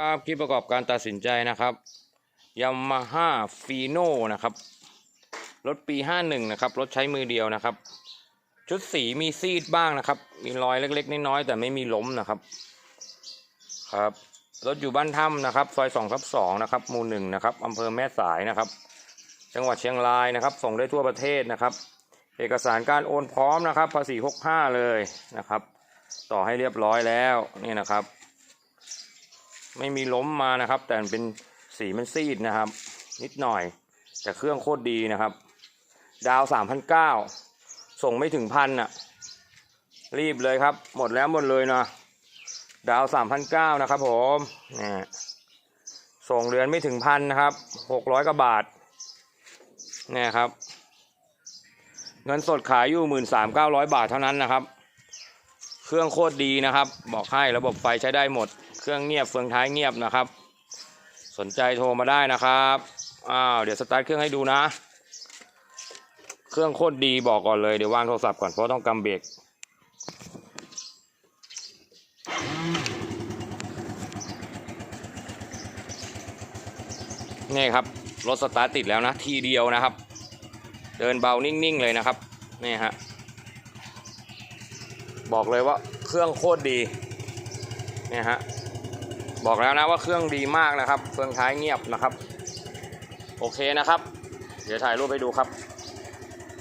ครับคลิปประกอบการตัดสินใจนะครับยามาฮ่าฟีโน่นะครับ รถปี 51 นะครับ รถใช้มือเดียวนะครับ ชุดสีมีซีดบ้างนะครับ มีรอยเล็กๆ น้อยๆ แต่ไม่มีล้มนะครับ ครับ รถอยู่บ้านถ้ำนะครับ ซอย2ทับ2นะครับ หมู่หนึ่งนะครับอำเภอแม่สายนะครับ จังหวัดเชียงรายนะครับ ส่งได้ทั่วประเทศนะครับ เอกสารการโอนพร้อมนะครับ ภาษี 65 เลยนะครับ ต่อให้เรียบร้อยแล้วนี่นะครับ ไม่มีล้มมานะครับ แต่เป็นสีมันซีดนะครับ นิดหน่อย แต่เครื่องโคตรดีนะครับ ดาวสามพันเก้าส่งไม่ถึงพันอะ รีบเลยครับ หมดแล้วหมดเลยนะดาวสามพันเก้านะครับผมนี่ส่งเดือนไม่ถึงพันนะครับหกร้อยกว่าบาทเนี่ยครับ เงินสดขายอยู่หมื่นสามเก้าร้อยบาทเท่านั้นนะครับ รื่องโคตรดีนะครับ บอกให้ระบบไฟใช้ได้หมด เครื่องเงียบเฟืองท้ายเงียบนะครับ สนใจโทรมาได้นะครับอ้าวเดี๋ยวสตาร์ทเครื่องให้ดูนะ เครื่องโคตรดีบอกก่อนเลยเดี๋ยววางโทรศัพท์ก่อนเพราะต้องกำเบรกนี่ครับรถสตาร์ทติดแล้วนะทีเดียวนะครับ เดินเบานิ่งๆเลยนะครับนี่ฮะ บอกเลยว่าเครื่องโคตรดีเนี่ยฮะบอกแล้วนะว่าเครื่องดีมากนะครับเฟืองท้ายเงียบนะครับ โอเคนะครับ เดี๋ยวถ่ายรูปให้ดูครับ